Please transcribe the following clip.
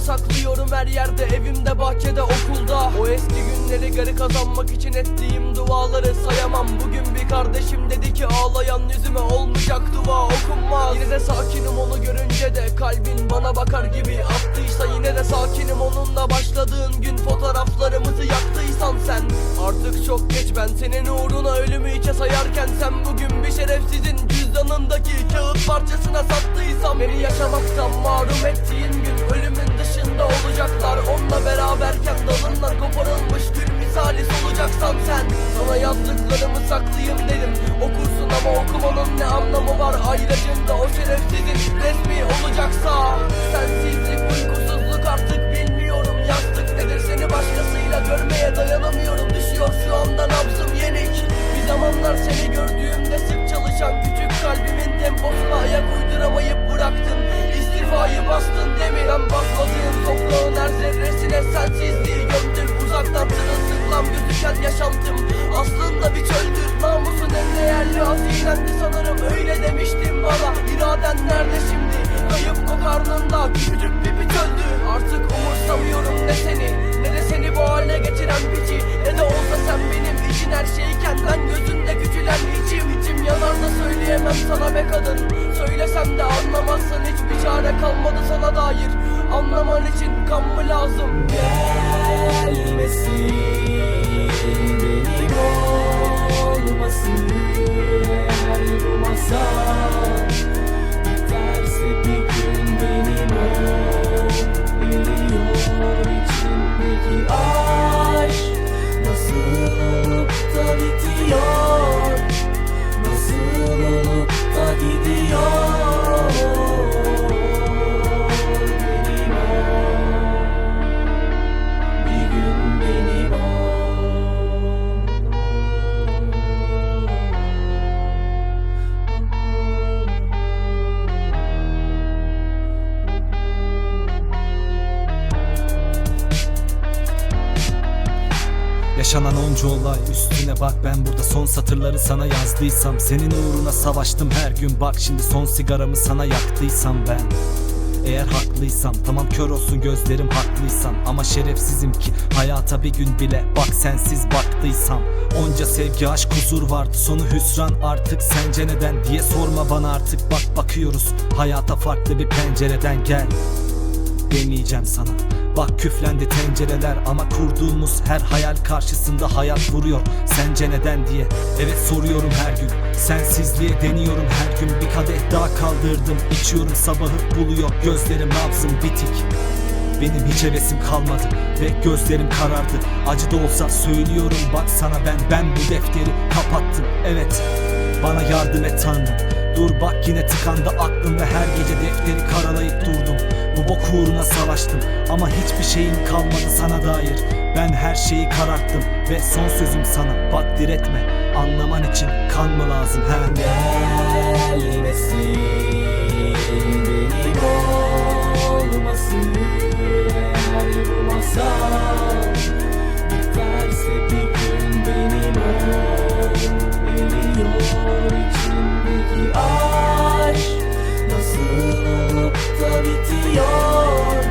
Saklıyorum her yerde Evimde, bahçede, okulda. O eski günleri geri kazanmak için ettiğim duaları sayamam. Bugün bir kardeşim dedi ki ağlayan yüzüme olmayacak dua okunmaz. Yine de sakinim onu görünce de kalbin bana bakar gibi attıysa Yine de sakinim onunla başladığın gün fotoğraflarımızı yaktıysan sen. Artık çok geç ben senin uğruna ölümü içe sayarken Sen bugün bir şerefsizin cüzdanındaki kağıt parçasına sattıysam Beni yaşamaktan mahrum ettiğin yazdıklarımı saklayayım dedim. Okursun ama okumanın ne anlamı var? Ayracında o şerefsizin resmi olacaksa lazım. Gelmesin Yaşanan onca olay üstüne bak ben burada son satırları sana yazdıysam. Senin uğruna savaştım her gün bak şimdi son sigaramı sana yaktıysam ben. Eğer haklıysam tamam kör olsun gözlerim haklıysam. Ama şerefsizim ki hayata bir gün bile bak sensiz baktıysam. Onca sevgi aşk huzur vardı sonu hüsran artık sence neden diye sorma bana artık. Bak bakıyoruz Hayata farklı bir pencereden gel demeyeceğim sana. Bak küflendi tencereler ama kurduğumuz her hayal karşısında hayat vuruyor. Sence neden diye evet soruyorum her gün. Sensizliğe deniyorum her gün. Bir kadeh daha kaldırdım. İçiyorum sabahı buluyor. Gözlerim nabzım bitik. Benim hiç hevesim kalmadı ve gözlerim karardı. Acı da olsa söylüyorum bak sana ben Ben bu defteri kapattım. Evet Bana yardım et tanrım Dur bak yine tıkandı aklım ve her gece defteri karalayıp durdum. Bu bok uğruna savaştım ama hiçbir şeyim kalmadı sana dair. Ben her şeyi kararttım ve son sözüm sana. Bak diretme anlaman için kan mı lazım he gelmesin Benim olmasın. Eğer bu masal Biterse bir gün benim ol Eriyor içimdeki aşk Nasıl olup da bitiyor